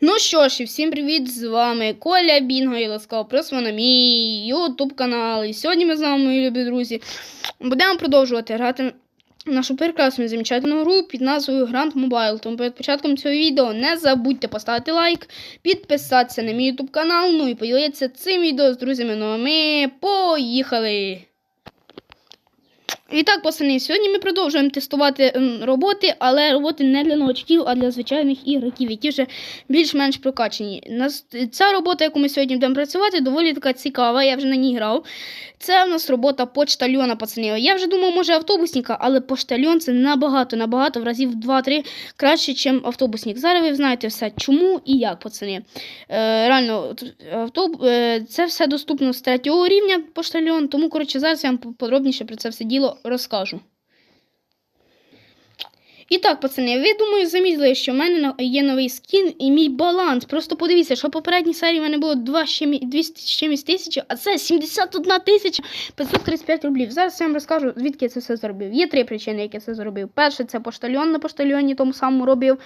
Ну що ж, і всім привіт! З вами Коля Бінго і ласкаво просимо на мій YouTube канал. І сьогодні ми з вами, мої любі друзі, будемо продовжувати грати нашу прекрасну замечательну гру під назвою Grand Mobile. Тому перед початком цього відео не забудьте поставити лайк, підписатися на мій YouTube канал, ну і поділитися цим відео з друзями. Ну а ми поїхали! І так, пацани, сьогодні ми продовжуємо тестувати роботи, але роботи не для новачків, а для звичайних ігроків, які вже більш-менш прокачені. Ця робота, яку ми сьогодні будемо працювати, доволі така цікава, я вже на ній грав. Це в нас робота почтальйона, пацани. Я вже думав, може автобусника, але поштальйон це набагато, набагато в разів 2-3 краще, ніж автобусник. Зараз ви знаєте все, чому і як, пацани. Е, реально, автоб... е, це все доступно з третього рівня поштальйон, тому, коротше, зараз я вам подробніше про це все діло розкажу. І так, пацани, ви думаю, замітили, що в мене є новий скін і мій баланс. Просто подивіться, що в попередній серії в мене було 2 з чимось- 200 з чимось тисячі, а це 71 тисяча 535 рублів. Зараз я вам розкажу, звідки я це все зробив. Є три причини, які я це зробив. Перше, це поштальйон на поштальйоні тому самому робив.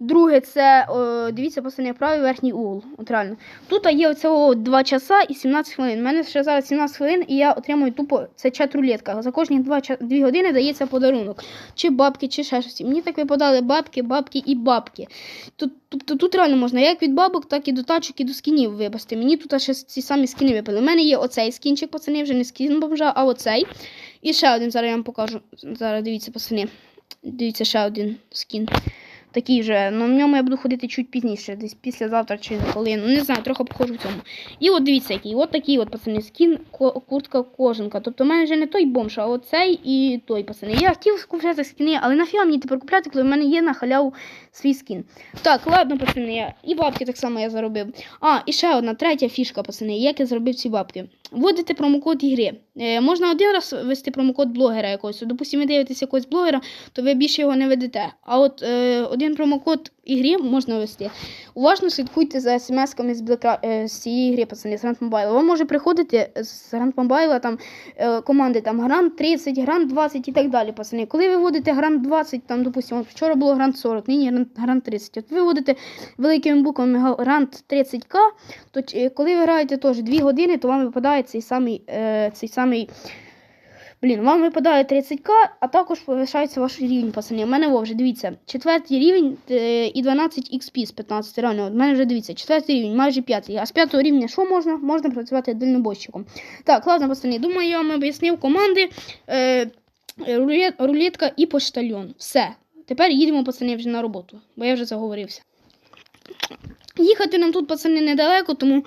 Друге, це о, дивіться, пацани, правий верхній угол. От реально. Тут є оцього 2 часа і 17 хвилин. У мене ще зараз 17 хвилин, і я отримую тупо це чат-рулетка. За кожні 2, 2 години дається подарунок. Чи бабки, чи ще щось. Мені так випадали бабки, бабки і бабки. Тут, тут, тут реально можна як від бабок, так і до тачок, і до скінів випасти. Мені тут ще ці самі скіни випали. У мене є оцей скінчик, пацани, вже не скін бомжа, а оцей. І ще один зараз я вам покажу. Зараз дивіться, пацани. Дивіться, ще один скін. Такий же, ну в ньому я буду ходити чуть пізніше, десь післязавтра чи коли. Ну не знаю, трохи походжу в цьому. І от дивіться, який. От такий от пацани, скін, куртка кожанка. Тобто в мене вже не той бомж, а оцей і той пацани. Я хотів купляти скіни, але нафіга мені тепер купляти, коли в мене є на халяву свій скін. Так, ладно, пацани, я... і бабки так само я заробив. А, і ще одна третя фішка, пацани, як я зробив ці бабки. Вводите промокод ігри. Е, можна один раз ввести промокод блогера якогось. Допустимо, ви дивитесь якогось блогера, то ви більше його не ведете. А от е, один промокод ігри можна ввести. Уважно слідкуйте за смс-ками з, Black, е, з цієї гри, пацани, з Grand Mobile. Вам може приходити з Grand Mobile там е, команди там Грант 30, Грант 20 і так далі, пацани. Коли ви вводите Грант 20, там, допустимо, вчора було Грант 40, нині Грант 30. От ви вводите великими буквами Грант 30к, то е, коли ви граєте теж 2 години, то вам випадає цей самий, цей самий Блін, вам випадає 30к, а також повишається ваш рівень, пацани. У мене вже дивіться, четвертий рівень е, і 12 XP з 15. Реально, у мене вже дивіться, четвертий рівень, майже п'ятий. А з п'ятого рівня що можна? Можна працювати дальнобойщиком. Так, ладно, пацани, думаю, я вам об'яснив команди е, рулет, рулетка і поштальйон. Все. Тепер їдемо, пацани, вже на роботу, бо я вже заговорився. Їхати нам тут, пацани, недалеко, тому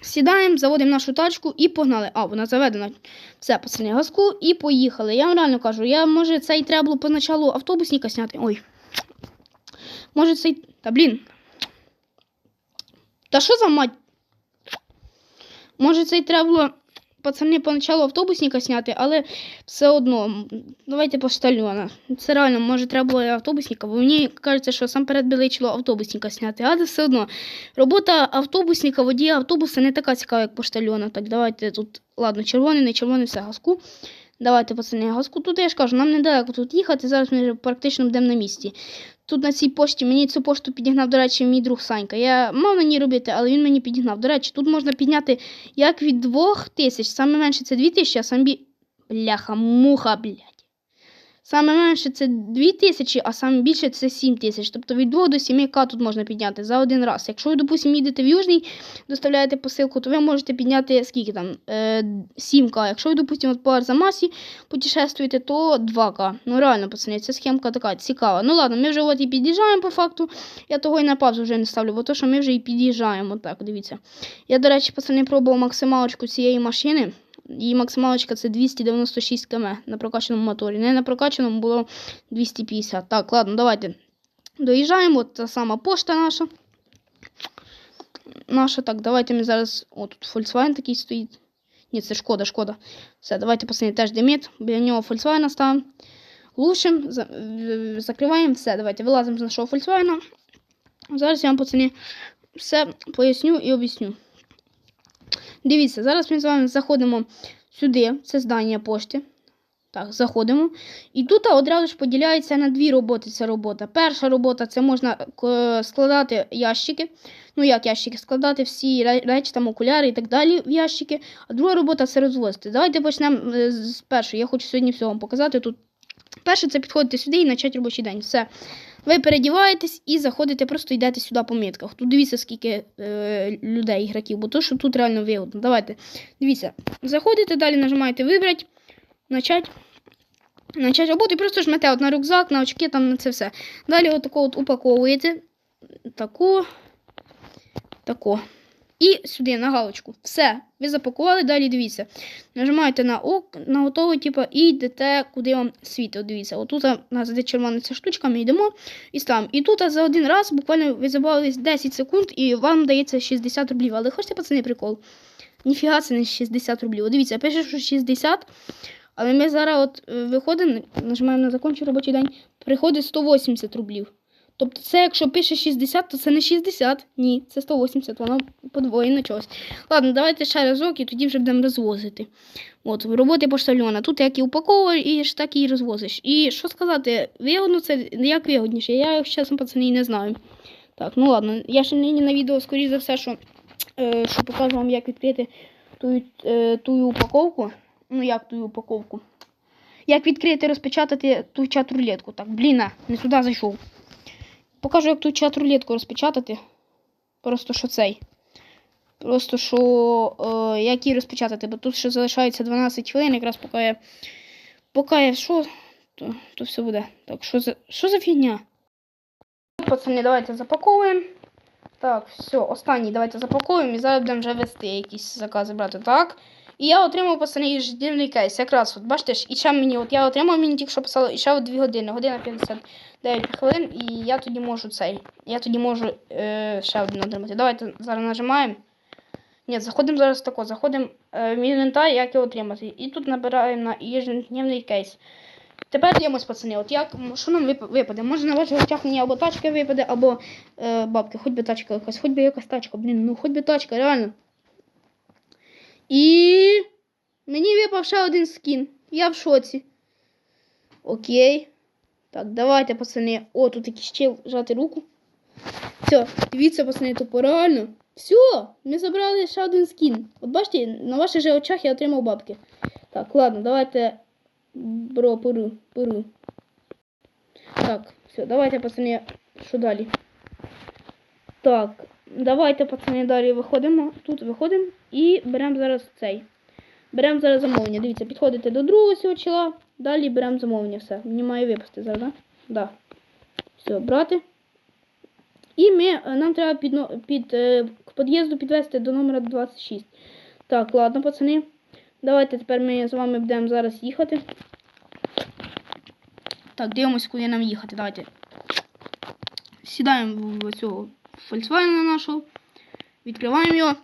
Сідаємо, заводимо нашу тачку і погнали. А, вона заведена. Все, пацани, газку і поїхали. Я вам реально кажу, я може цей треба було поначалу автобусника сняти. Ой. Може цей. Та блін. Та що за мать? Може цей треба було, пацани, поначалу автобусника зняти, але все одно. Давайте поштальона. Це реально, може, треба було автобусника, бо мені кажеться, що сам перед біличило автобусника зняти, але все одно. Робота автобусника, водія автобуса не така цікава, як поштальона. Так, давайте тут, ладно, червоний, не червоний, все, газку. Давайте, пацани, газку. Тут я ж кажу, нам недалеко тут їхати, зараз ми вже практично будемо на місці. Тут на цій пошті мені цю пошту підігнав, до речі, мій друг Санька. Я мав на ній робити, але він мені підігнав. До речі, тут можна підняти як від двох тисяч, саме менше це дві тисячі, а сам бі... Бляха, муха, блядь. Саме менше це 2 тисячі, а саме більше це 7 тисяч. Тобто від 2 до 7к тут можна підняти за один раз. Якщо ви, допустимо, їдете в Южний, доставляєте посилку, то ви можете підняти скільки там? Е, 7к. Якщо ви, допустимо, по Арзамасі путешествуєте, то 2к. Ну реально, пацани, ця схемка така цікава. Ну ладно, ми вже от і під'їжджаємо по факту. Я того і на паузу вже не ставлю, бо то, що ми вже і під'їжджаємо. Так, дивіться. Я, до речі, пацани, пробував максималочку цієї машини. Її максималочка це 296 км на прокачаному моторі. Не на прокачаному було 250. Так, ладно, давайте. Доїжджаємо, от та сама пошта наша. Наша, так, давайте ми зараз. О, тут Volkswagen такий стоїть. Ні, це шкода, шкода. Все, давайте пацани теж диміт. Біля нього Volkswagen ставимо. В- закриваємо все. Давайте вилазимо з нашого Volkswagen. Зараз я вам, пацани, все поясню і об'ясню. Дивіться, зараз ми з вами заходимо сюди, це здання пошти. Так, заходимо. І тут одразу ж поділяється на дві роботи. Ця робота. Перша робота це можна е, складати ящики. Ну, як ящики, складати всі речі, там окуляри і так далі в ящики. А друга робота це розвозити. Давайте почнемо е, з першої. Я хочу сьогодні все вам показати. Тут перше це підходити сюди і почати робочий день. Все. Ви передіваєтесь і заходите, просто йдете сюди по мітках. Тут дивіться, скільки е, людей, ігроків, бо то, що тут реально вигодно. Давайте. Дивіться, заходите, далі нажимаєте вибрати, начать. Начать роботу і просто жмете от на рюкзак, на очки, там на це все. Далі отако от упаковуєте. Тако. Тако. І сюди на галочку. Все, ви запакували, далі дивіться. Нажимаєте на ок, на готово, типу, і йдете, куди вам світить. Дивіться, отут у нас де червона штучка, ми йдемо і ставимо. І тут за один раз буквально ви забавились 10 секунд, і вам дається 60 рублів. Але хочете, пацани, прикол? Ніфіга це не 60 рублів. От Дивіться, пише, що 60, але ми зараз от е, виходимо, нажимаємо на закончу робочий день, приходить 180 рублів. Тобто це, якщо пише 60, то це не 60, ні, це 180, воно подвоєно чогось. Ладно, давайте ще разок і тоді вже будемо розвозити. От, роботи поштальона. Тут як і упаковуєш, так і розвозиш. І що сказати, вигодно це як вигодніше. Я, якщо чесно, пацани, не знаю. Так, ну ладно, я ще нині на відео, скоріш за все, що, е, що покажу вам, як відкрити ту, е, ту упаковку. Ну, як ту упаковку. Як відкрити, розпечатати ту чат-рулетку. Так, блін, не сюди зайшов. Покажу, як ту чат-рулетку розпечатати. Просто що цей. Просто що е, як її розпечатати, бо тут ще залишається 12 хвилин, якраз поки я. Поки я що, то, то все буде. Так, що за, що за фігня? Пацани, давайте запаковуємо. Так, все, останній давайте запакуємо і зараз будемо вже вести якісь закази брати. Так. І я отримав пацани ежедневний кейс. Якраз, от бачите, ж, і ще мені, от я отримав, мені тільки що писало, і ще от 2 години, година 59 хвилин, і я тоді можу цей. Я тоді можу е, ще один отримати. Давайте зараз нажимаємо. Ні, заходимо зараз тако, заходимо е, в інвентар, як його отримати. І тут набираємо на ежедневний кейс. Тепер дивимось, пацани, от як, що нам випаде? Може на ваших очах мені або тачка випаде, або е, бабки, хоч би тачка якась, хоч би якась тачка, блін, ну хоч би тачка, реально. І мені випав один скін. Я в шоці. Окей. Так, давайте, пацани. О, тут якийсь чел жати руку. Все, дивіться, пацани, тупо реально. Все, ми забрали ще один скін. От бачите, на ваших же очах я отримав бабки. Так, ладно, давайте. Бро, перу, перу. Так, все, давайте, пацани, що далі? Так, давайте, пацани, далі виходимо. Тут виходимо і беремо зараз цей. Беремо зараз замовлення. Дивіться, підходите до другого цього чола, далі беремо замовлення. Все. Мені має випасти зараз, так? Да? Все, брати. І ми, е, нам треба під, під, е, к під'їзду підвести до номера 26. Так, ладно, пацани. Давайте тепер ми з вами будемо зараз їхати. Так, дивимось, куди нам їхати. Давайте. Сідаємо в цього Volkswagen нашого. Відкриваємо його.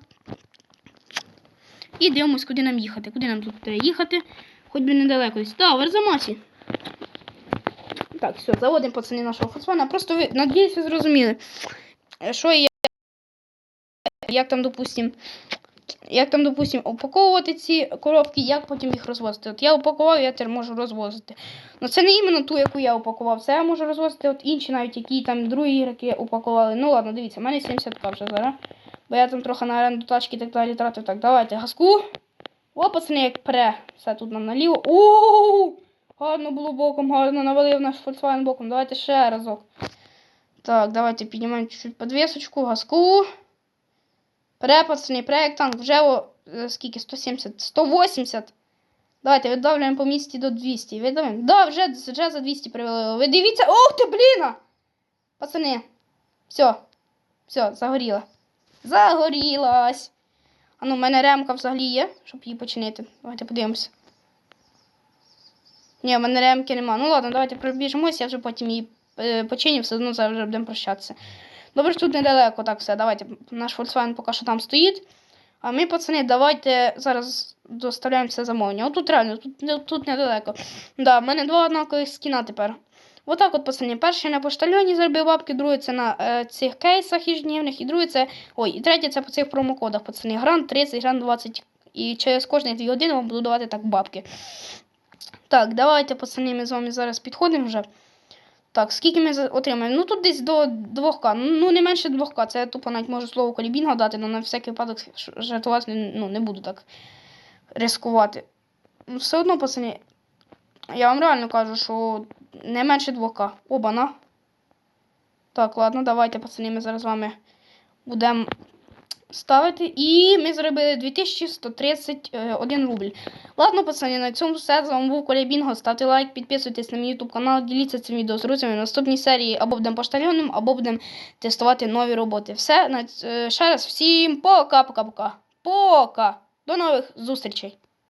І дивимось, куди нам їхати. Куди нам тут треба їхати? Хоч би недалеко. Так, в Арзамасі. Так, все, заводимо пацани нашого Volkswagen. Просто ви, надіюсь, ви зрозуміли. е, Що я, як там, допустим, як там, допустим, упаковувати ці коробки, як потім їх розвозити. От я упакував, я тепер можу розвозити. Ну це не іменно ту, яку я упакував. Це я можу розвозити от інші, навіть які там другі ігроки упакували. Ну ладно, дивіться, в мене 70к вже зараз. Бо я там трохи на оренду тачки і так далі тратив. Так, давайте газку. О, пацани, як пре. Все тут нам наліво. Оу! Гарно було боком, гарно навалив наш Volkswagen боком. Давайте ще разок. Так, давайте піднімаємо чуть-чуть подвісочку, газку. Пацани, пре, танк. Вже о, е, скільки? 170, 180. Давайте видавлюємо по місті до 200. Видавлюємо. Да, вже, вже за 200 привели. Ви дивіться. Ох ти, блін! Пацани. Все. Все, загоріла. Загорілась. А ну, в мене ремка взагалі є, щоб її починити. Давайте подивимося. Ні, в мене ремки нема. Ну ладно, давайте пробіжимося, я вже потім її е, починю, все одно зараз вже будемо прощатися. Добре, що тут недалеко, так все. Давайте. Наш Volkswagen поки що там стоїть. А ми, пацани, давайте зараз доставляємо це замовлення. Отут реально, тут, тут недалеко. Да, в мене два однакових скіна тепер. Отак от, пацани, перший на поштальоні заробив бабки, другий це на е, цих кейсах ежедневних, і другий це. Ой, і третє це по цих промокодах, пацани. Грант 30, грант 20. І через кожні 2 години вам буду давати так бабки. Так, давайте, пацани, ми з вами зараз підходимо вже. Так, скільки ми отримаємо? Ну тут десь до 2К. Ну, не менше 2К. Це я тупо навіть можу слово колібінга дати, але на всякий випадок жартувати ну, не буду так ризикувати. Ну, все одно, пацани, я вам реально кажу, що не менше 2К. Оба-на. Так, ладно, давайте, пацани, ми зараз з вами будемо ставити. І ми зробили 2131 рубль. Ладно, пацани, на цьому все. З вами був Коля Бінго. Ставте лайк, підписуйтесь на мій YouTube канал, діліться цим відео з друзями. В наступній серії або будемо поштальйоном, або будемо тестувати нові роботи. Все, е, ще раз всім пока-пока-пока. Пока! До нових зустрічей!